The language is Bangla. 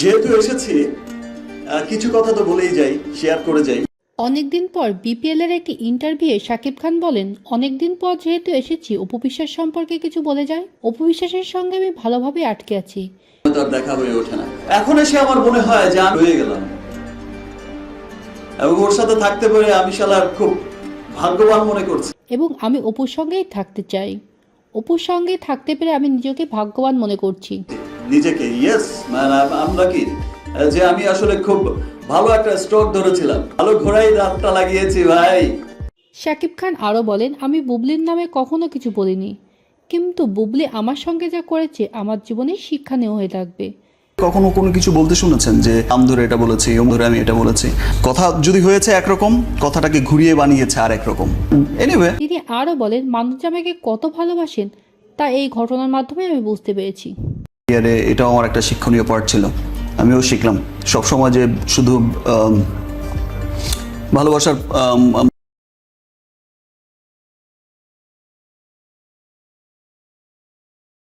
যেহেতু এসেছি কিছু কথা তো বলেই যাই শেয়ার করে যাই। অনেকদিন পর বিপিএল এর একটি ইন্টারভিউয়ে শাকিব খান বলেন অনেকদিন পর যেহেতু এসেছি অপু বিশ্বাস সম্পর্কে কিছু বলে যায়। অপবিশ্বাসের সঙ্গে আমি ভালোভাবে আটকে আছি। তার দেখা হয়ে ওঠে না। এখন এসে আমার মনে হয় যে আমি হয়ে গেলাম। এবং ওর সাথে থাকতে পেরে আমি শালার খুব ভাগ্যবান মনে করছি। এবং আমি অপুর সঙ্গেই থাকতে চাই। অপুর সঙ্গে থাকতে পেরে আমি নিজেকে ভাগ্যবান মনে করছি। নিজেকে ইয়েস ম্যান আমরা কি যে আমি আসলে খুব ভালো একটা স্ট্রোক ধরেছিলাম। ভালো ঘোড়াই রাতটা লাগিয়েছি ভাই। শাকিব খান আরও বলেন আমি বুবলির নামে কখনো কিছু বলিনি। কিন্তু বুবলি আমার সঙ্গে যা করেছে আমার জীবনে শিক্ষা নেওয়া হয়ে থাকবে। কখনো কোনো কিছু বলতে শুনেছেন যে আম ধরে এটা বলেছি ওম ধরে আমি এটা বলেছি কথা যদি হয়েছে একরকম কথাটাকে ঘুরিয়ে বানিয়েছে আর একরকম। এনিওয়ে তিনি আরও বলেন মানুষ যে আমাকে কত ভালোবাসেন তা এই ঘটনার মাধ্যমে আমি বুঝতে পেরেছি। ইয়ারে এটাও আমার একটা শিক্ষণীয় পার্ট ছিল। আমিও শিখলাম। সব সমাজে শুধু ভালোবাসার